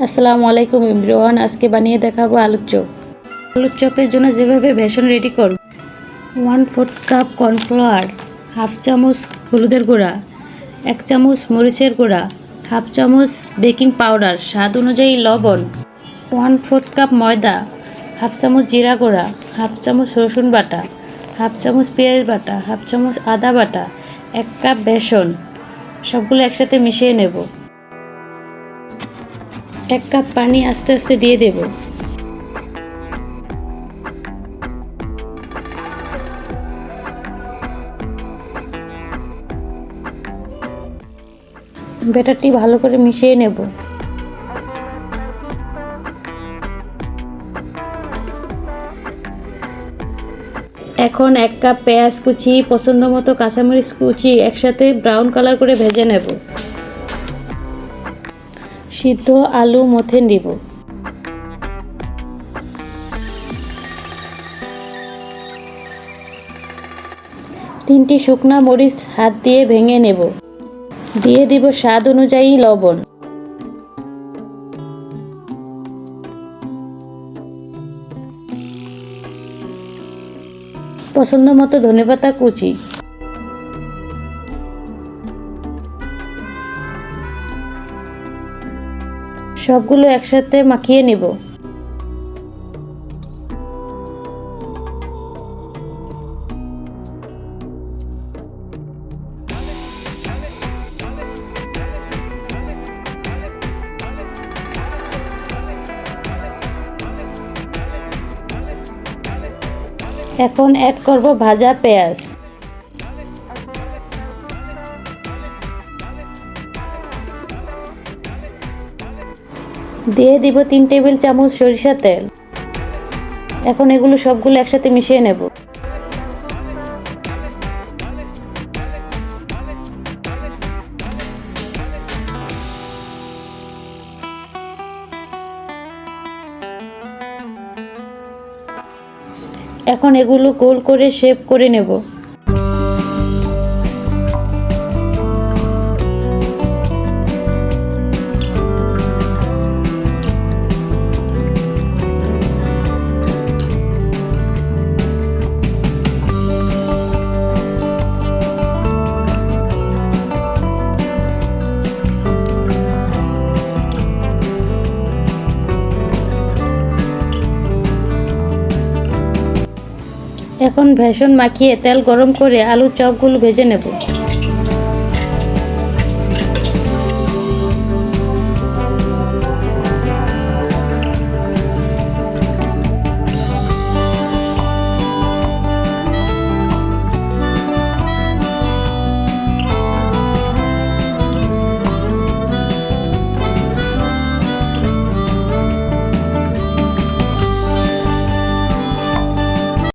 আসসালামু আলাইকুম ইমরান আজকে বানিয়ে দেখাবো আলুর চপ। আলুর চপের জন্য যেভাবে বেসন রেডি করব one fourth cup cornflour half চামচ হলুদের গুঁড়া, এক চামচ মরিচের গুঁড়া হাফ চামচ বেকিং পাউডার স্বাদ অনুযায়ী লবণ ওয়ান ফোর্থ কাপ ময়দা হাফ চামচ জিরা গুঁড়া হাফ চামচ রসুন বাটা হাফ চামচ পেঁয়াজ বাটা হাফ চামচ আদা বাটা, এক কাপ বেসন, সবগুলো একসাথে মিশিয়ে নেব। এক কাপ পানি আস্তে আস্তে দিয়ে দেব। ব্যাটারটি ভালো করে মিশিয়ে নেব। এখন এক কাপ পেঁয়াজ কুচি পছন্দ মতো কাঁচামরিচ কুচি একসাথে ব্রাউন কালার করে ভেজে নেব। সিদ্ধ আলু মথে নিব। তিনটি শুকনা মরিচ হাত দিয়ে ভেঙে নেব। দিয়ে দিব স্বাদ অনুযায়ী লবণ। পছন্দ মতো ধনেপাতা কুচি। সবগুলো একসাথে মাখিয়ে নেব। এখন অ্যাড করব ভাজা পেঁয়াজ। দিয়ে দিব তিন টেবিল চামচ সরিষা তেল। এখন এগুলো সবগুলো একসাথে মিশিয়ে নেব। এখন এগুলো গোল করে শেপ করে নেব। এখন বেসন মাখিয়ে তেল গরম করে আলু চপগুলো ভেজে নেব।